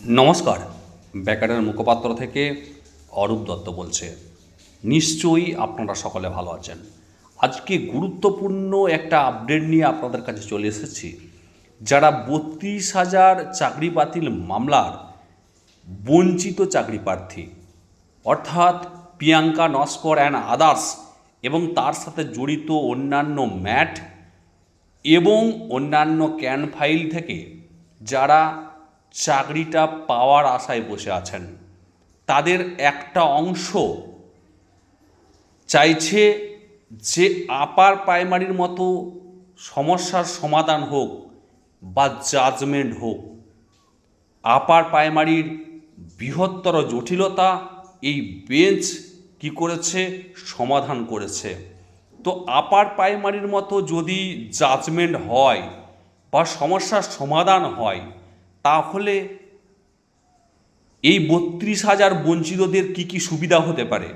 নমস্কার। ব্যাকারের মুখপাত্র থেকে অরূপ দত্ত বলছে, নিশ্চয়ই আপনারা সকলে ভালো আছেন। আজকে গুরুত্বপূর্ণ একটা আপডেট নিয়ে আপনাদের কাছে চলে এসেছি। যারা বত্রিশ হাজার চাকরি বাতিল মামলার বঞ্চিত চাকরি প্রার্থী, অর্থাৎ প্রিয়াঙ্কা নস্কর অ্যান্ড আদার্স এবং তার সাথে জড়িত অন্যান্য ম্যাট এবং অন্যান্য ক্যান ফাইল থেকে যারা চাকরিটা পাওয়ার আশায় বসে আছেন। তাদের একটা অংশ চাইছে যে আপার প্রাইমারির মতো সমস্যার সমাধান হোক বা জাজমেন্ট হোক। আপার প্রাইমারির বৃহত্তর জটিলতা এই বেঞ্চ কি করেছে? সমাধান করেছে। তো আপার প্রাইমারির মতো যদি জাজমেন্ট হয় বা সমস্যার সমাধান হয় তাহলে এই বত্রিশ হাজার বঞ্চিতদের কি কি সুবিধা হতে পারে?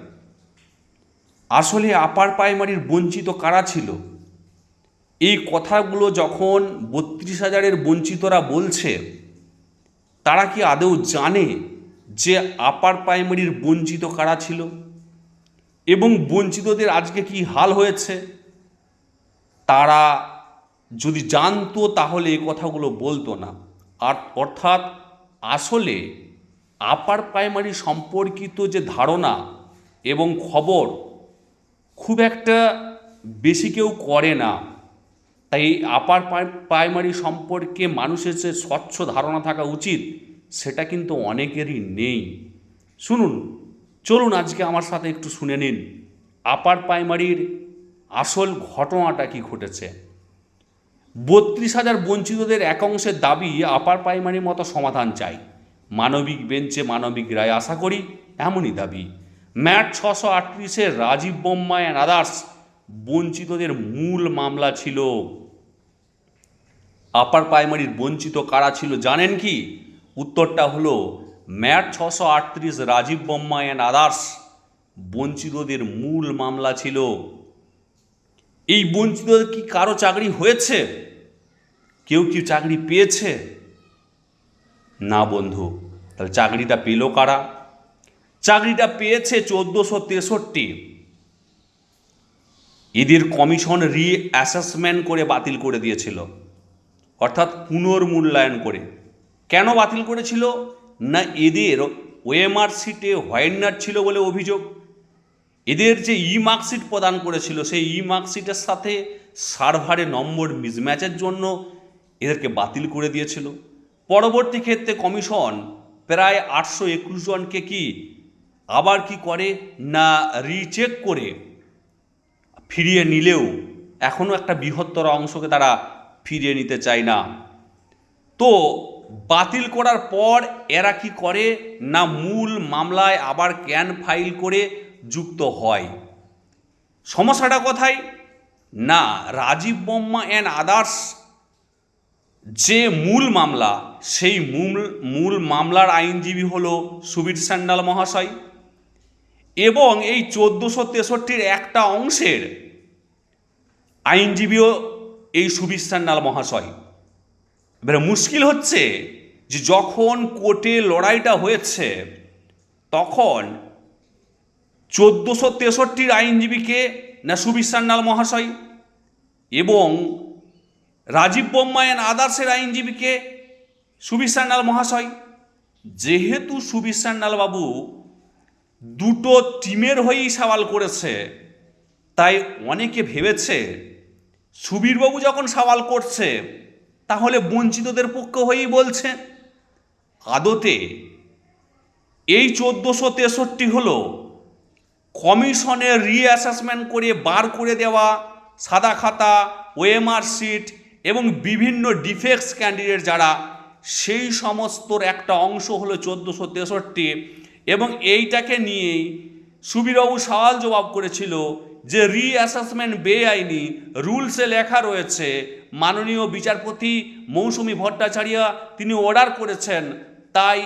আসলে আপার প্রাইমারির বঞ্চিত কারা ছিল? এই কথাগুলো যখন বত্রিশ হাজারের বঞ্চিতরা বলছে, তারা কি আদৌ জানে যে আপার প্রাইমারির বঞ্চিত কারা ছিল? এবং বঞ্চিতদের আজকে কি হাল হয়েছে? তারা যদি জানতো তাহলে এই কথাগুলো বলতো না। আর অর্থাৎ আসলে আপার প্রাইমারি সম্পর্কিত যে ধারণা এবং খবর খুব একটা বেশি কেউ করে না। তাই আপার প্রাইমারি সম্পর্কে মানুষের যে স্বচ্ছ ধারণা থাকা উচিত, সেটা কিন্তু অনেকেরই নেই। শুনুন, চলুন আজকে আমার সাথে একটু শুনে নিন আপার প্রাইমারির আসল ঘটনাটা কি ঘটেছে। বত্রিশ হাজার বঞ্চিতদের এক অংশের দাবি আপার প্রাইমারির মতো সমাধান চাই। মানবিক বেঞ্চে মানবিক রায় আশা করি, এমনই দাবি। ম্যাট ছশো আটত্রিশে রাজীব বোম্মা অ্যান্ড আদার্স বঞ্চিতদের মূল মামলা ছিল। আপার প্রাইমারির বঞ্চিত কারা ছিল জানেন কি? উত্তরটা হলো ম্যাট ছশো আটত্রিশ রাজীব বোম্মা অ্যান্ড আদার্স বঞ্চিতদের মূল মামলা ছিল। এই বঞ্চিতদের কি কারও চাকরি হয়েছে? কেউ কি চাকরি পেয়েছে? না বন্ধু, তাহলে চাকরিটা পেল কারা? চাকরিটা পেয়েছে চোদ্দোশো তেষট্টি। এদের কমিশন রি অ্যাসেসমেন্ট করে বাতিল করে দিয়েছিল। অর্থাৎ পুনর্মূল্যায়ন করে। কেন বাতিল করেছিল? না এদের ওএমআর সিটে হোয়াইটনার ছিল বলে অভিযোগ। এদের যে ই মার্কশিট প্রদান করেছিল, সেই ই মার্কশিটের সাথে সার্ভারে নম্বর মিসম্যাচের জন্য এদেরকে বাতিল করে দিয়েছিল। পরবর্তী ক্ষেত্রে কমিশন প্রায় আটশো একুশ জনকে কি আবার কি করে না রিচেক করে ফিরিয়ে নিলেও এখনও একটা বৃহত্তর অংশকে তারা ফিরিয়ে নিতে চায় না। তো বাতিল করার পর এরা কি করে না মূল মামলায় আবার ক্যান ফাইল করে যুক্ত হয়। সমস্যাটা কোথায়? না, রাজীব বোম্মা অ্যান্ড আদার্স যে মূল মামলা, সেই মূল মূল মামলার আইনজীবী হল সুবীর স্যান্ডাল মহাশয় এবং এই চোদ্দোশো তেষট্টির একটা অংশের আইনজীবীও এই সুবীর স্যান্ডাল মহাশয়। এবারে মুশকিল হচ্ছে যে যখন কোর্টে লড়াইটা হয়েছে, তখন চোদ্দোশো তেষট্টির আইনজীবীকে না সুবীর সান্যাল মহাশয়? এবং রাজীব বোম্মায়ন আদার্সের আইনজীবীকে সুবীর সান্যাল মহাশয়? যেহেতু সুবীর সান্যাল বাবু দুটো টিমের হয়েই সওয়াল করেছে, তাই অনেকে ভেবেছে সুবীরবাবু যখন সওয়াল করছে, তাহলে বঞ্চিতদের পক্ষ হয়েই বলছে। আদতে এই চোদ্দোশো তেষট্টি হলো কমিশনের রিঅ্যাসেসমেন্ট করে বার করে দেওয়া, সাদা খাতা ওএমআর সিট এবং বিভিন্ন ডিফেক্টস ক্যান্ডিডেট যারা, সেই সমস্তর একটা অংশ হলো চোদ্দোশো তেষট্টি এবং এইটাকে নিয়েই সুবীরবাবু সওয়াল জবাব করেছিল যে রিঅ্যাসেসমেন্ট বেআইনি, রুলসে লেখা রয়েছে, মাননীয় বিচারপতি মৌসুমী ভট্টাচার্য তিনি অর্ডার করেছেন, তাই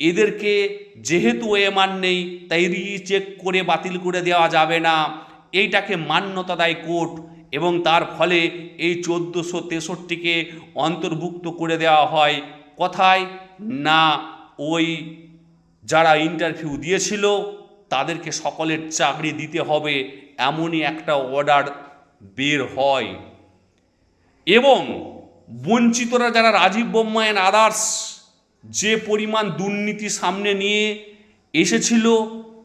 এদেরকে যেহেতু ওএমআর নেই, তাই রিচেক করে বাতিল করে দেওয়া যাবে না। এইটাকে মান্যতা দেয় কোর্ট এবং তার ফলে এই চোদ্দোশো তেষট্টিকে অন্তর্ভুক্ত করে দেওয়া হয়। কথায়, না, ওই যারা ইন্টারভিউ দিয়েছিল, তাদেরকে সকলের চাকরি দিতে হবে, এমনই একটা অর্ডার বের হয়। এবং বঞ্চিতরা যারা রাজীব বোম্মা অ্যান্ড আদার্স যে পরিমাণ দুর্নীতি সামনে নিয়ে এসেছিল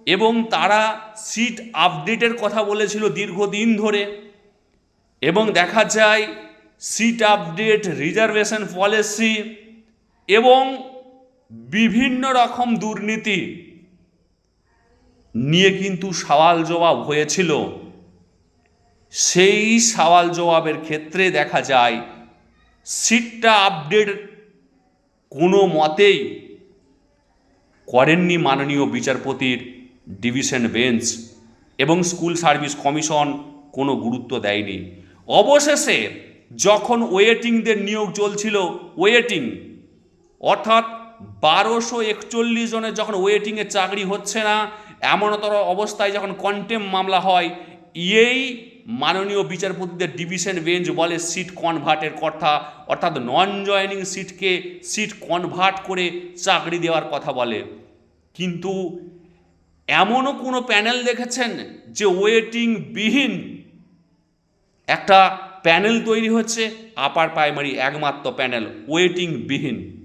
এবং তারা সিট আপডেটের কথা বলেছিল দীর্ঘদিন ধরে এবং দেখা যায় সিট আপডেট রিজার্ভেশন পলিসি এবং বিভিন্ন রকম দুর্নীতি নিয়ে কিন্তু সওয়াল জবাব হয়েছিল। সেই সওয়াল জবাবের ক্ষেত্রে দেখা যায় সিটটা আপডেট কোনো মতেই করেননি মাননীয় বিচারপতির ডিভিশন বেঞ্চ এবং স্কুল সার্ভিস কমিশন কোনো গুরুত্ব দেয়নি। অবশেষে যখন ওয়েটিংদের নিয়োগ চলছিল, ওয়েটিং অর্থাৎ বারোশো একচল্লিশ জনের যখন ওয়েটিংয়ে চাকরি হচ্ছে না, এমনতর অবস্থায় যখন কন্টেম মামলা হয় এই মাননীয় বিচারপতিদের ডিভিশন বেঞ্চ বলে সিট কনভার্টের কথা, অর্থাৎ নন জয়নিং সিটকে সিট কনভার্ট করে চাকরি দেওয়ার কথা বলে। কিন্তু এমনও কোনো প্যানেল দেখেছেন যে ওয়েটিং বিহীন একটা প্যানেল তৈরি হচ্ছে আপার প্রাইমারি একমাত্র প্যানেল ওয়েটিং বিহীন।